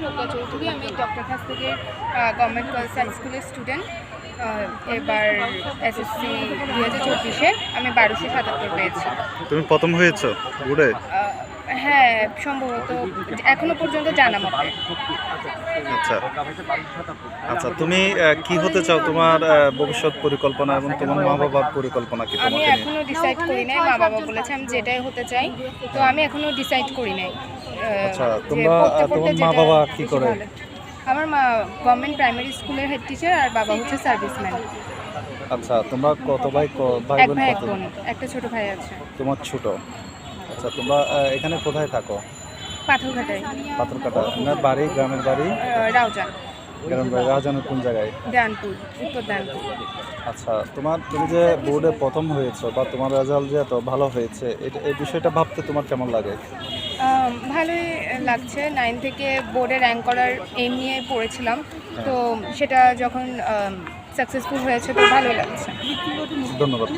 প্রজ্ঞা চৌধুরী, আমি ডক্টর খাস থেকে গভর্নমেন্ট গার্লস হাই স্কুলের স্টুডেন্ট এবার এসএসসি দু হাজার চব্বিশে আমি বারোশো সাতাত্তর পেয়েছি। তুমি প্রথম হয়েছো ঘুরে? হ্যাঁ সম্ভবত এখনও পর্যন্ত জানা মতে। আচ্ছা। আচ্ছা তুমি কি হতে চাও তোমার ভবিষ্যৎ পরিকল্পনা এবং তোমার মা বাবার পরিকল্পনা কি আমি এখনও ডিসাইড করি নাই মা বাবা বলেছে আমি যেটাই হতে চাই তো আমি এখনও ডিসাইড করি নাই আচ্ছা, তোমরা, তোমার মা বাবা কি করে? আমার মা গভর্নমেন্ট প্রাইমারি স্কুলের হেড টিচার আর বাবা হচ্ছে সার্ভিসম্যান আচ্ছা তোমরা কত ভাই ভাই বোন একটা ছোট ভাই আছে। তোমার ছোট? আচ্ছা তোমরা এখানে কোথায় থাকো? পাথরঘাটায়। পাথরকাটা আপনার বাড়ি গ্রামের বাড়ি? রাউজান। গ্রামের বাড়ি রাজধানীর কোন জায়গায়? দেয়ানপুর উত্তর দেয়ানপুর আচ্ছা তোমার তুমি যে বোর্ডে প্রথম হয়েছো বা তোমার রেজাল্ট যে এত ভালো হয়েছে এটা এই বিষয়টা ভাবতে তোমার কেমন লাগে? ভালোই লাগছে। নাইন থেকে বোর্ডে র্যাঙ্ক করার এম নিয়ে পড়েছিলাম। তো সেটা যখন সাকসেসফুল হয়েছে তো ভালোই লাগছে। ধন্যবাদ।